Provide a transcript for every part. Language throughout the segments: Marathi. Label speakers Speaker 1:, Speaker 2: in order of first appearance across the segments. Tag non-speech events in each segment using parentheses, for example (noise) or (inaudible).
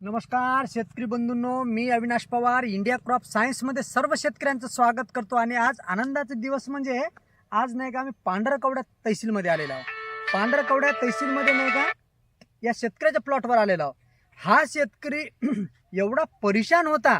Speaker 1: नमस्कार शेतकरी बंधूंनो मी अविनाश पवार इंडिया क्रॉप सायन्समध्ये सर्व शेतकऱ्यांचं स्वागत करतो आणि आज आनंदाचा दिवस म्हणजे आज नाही का आम्ही पांढरकवड्या तहसीलमध्ये आलेलो आहोत. पांढरकवड्या तहसीलमध्ये नाही का या शेतकऱ्याच्या प्लॉटवर आलेलो आहोत. हा शेतकरी (clears throat) एवढा परेशान होता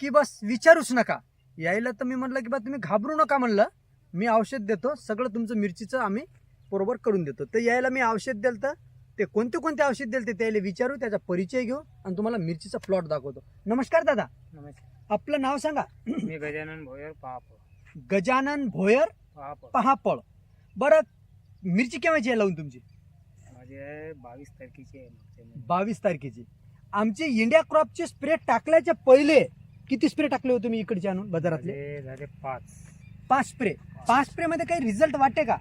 Speaker 1: की बस विचारूच नका. यायला तर मी म्हटलं की बा तुम्ही घाबरू नका म्हणलं. मी औषध देतो सगळं तुमचं मिरचीचं आम्ही बरोबर करून देतो. तर यायला मी औषध दिलं तर ते कोणते कोणते औषध दिले ते त्याला विचारू त्याचा परिचय घेऊ आणि तुम्हाला मिरचीचा प्लॉट दाखवतो. नमस्कार दादा.
Speaker 2: नमस्कार.
Speaker 1: आपलं नाव सांगा.
Speaker 2: मी गजानन भोयर पहाप
Speaker 1: गजानन भोयर
Speaker 2: पहाप
Speaker 1: पहापळ. बरं मिरची केव्हाची आहे लावून तुमची?
Speaker 2: माझी आहे बावीस तारखेची आहे मागच्या महिन्यात.
Speaker 1: बावीस तारखेची. आमची इंडिया क्रॉपचे स्प्रे टाकल्याच्या पहिले किती स्प्रे टाकले होते मी इकडचे आणून बाजारातले?
Speaker 2: माझे झाले पाच.
Speaker 1: पाच स्प्रे. पाच स्प्रे मध्ये काही रिझल्ट वाटते का?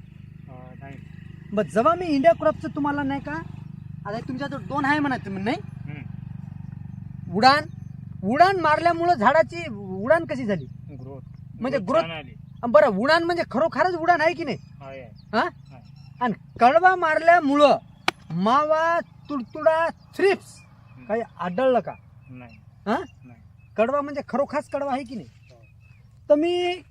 Speaker 1: बरं जेव्हा मी इंडिया क्रॉपचं तुम्हाला नाही का आता तुमच्याजवळ दोन आहे म्हणा तुम्ही नाही. उडान उडान मारल्यामुळं झाडाची उडान कशी झाली?
Speaker 2: ग्रोथ
Speaker 1: म्हणजे
Speaker 2: ग्रोथ
Speaker 1: बरं उडान म्हणजे खरोखरच उडान आहे की नाही. हा. आणि कळवा मारल्यामुळं मावा तुडतुडा थ्रिप्स. काही आढळलं का?
Speaker 2: नाही.
Speaker 1: हा? कडवा म्हणजे खरोखरच कडवा आहे की नाही?
Speaker 2: हो.
Speaker 1: तर मी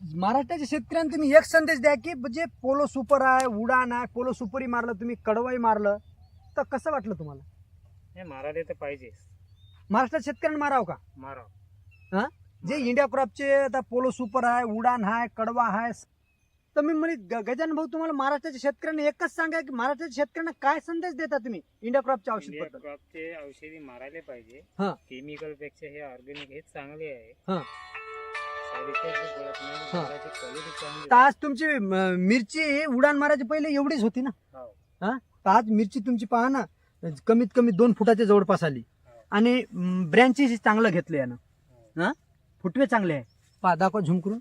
Speaker 1: महाराष्ट्राच्या शेतकऱ्यांना तुम्ही एक संदेश द्या की जे पोलो सुपर आहे उडान आहे पोलो सुपरही मारलं तुम्ही कडवाही मारलं तर कसं वाटलं तुम्हाला?
Speaker 2: हे मारायला तर पाहिजे.
Speaker 1: महाराष्ट्रात शेतकऱ्यांना माराव का?
Speaker 2: मारा
Speaker 1: जे इंडिया क्रॉपचे आता पोलो सुपर आहे उडान आहे कडवा आहे तर मी म्हणे ग- गजानन भाऊ तुम्हाला महाराष्ट्राच्या शेतकऱ्यांना एकच सांगा की महाराष्ट्राच्या शेतकऱ्यांना काय संदेश देता तुम्ही इंडिया क्रॉपच्या औषधबद्दल
Speaker 2: क्रॉपचे औषधी मारायला पाहिजे.
Speaker 1: हा.
Speaker 2: केमिकलपेक्षा हे ऑर्गॅनिक हेच चांगले आहे.
Speaker 1: हा. हा. तर आज तुमची म, मिरची उडान मारायची पहिले एवढीच होती ना
Speaker 2: हो.
Speaker 1: तर आज मिरची तुमची पहा ना कमीत कमी दोन फुटाच्या जवळपास आली
Speaker 2: हो.
Speaker 1: आणि ब्रँचेस चांगलं घेतलं यानं
Speaker 2: हो.
Speaker 1: हा फुटवे चांगले आहे पहा दाखवा झूम करून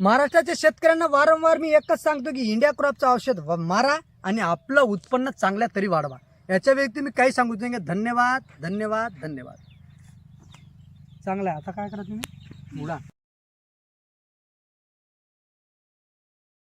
Speaker 1: महाराष्ट्राच्या शेतकऱ्यांना वारंवार मी एकच सांगतो की इंडिया क्रॉपचं औषध व- मारा आणि आपलं उत्पन्न चांगल्या तरी वाढवा याच्या व्यक्ती मी काही सांगू नाही धन्यवाद धन्यवाद धन्यवाद. चांगलं आहे. आता काय करा तुम्ही? उडा.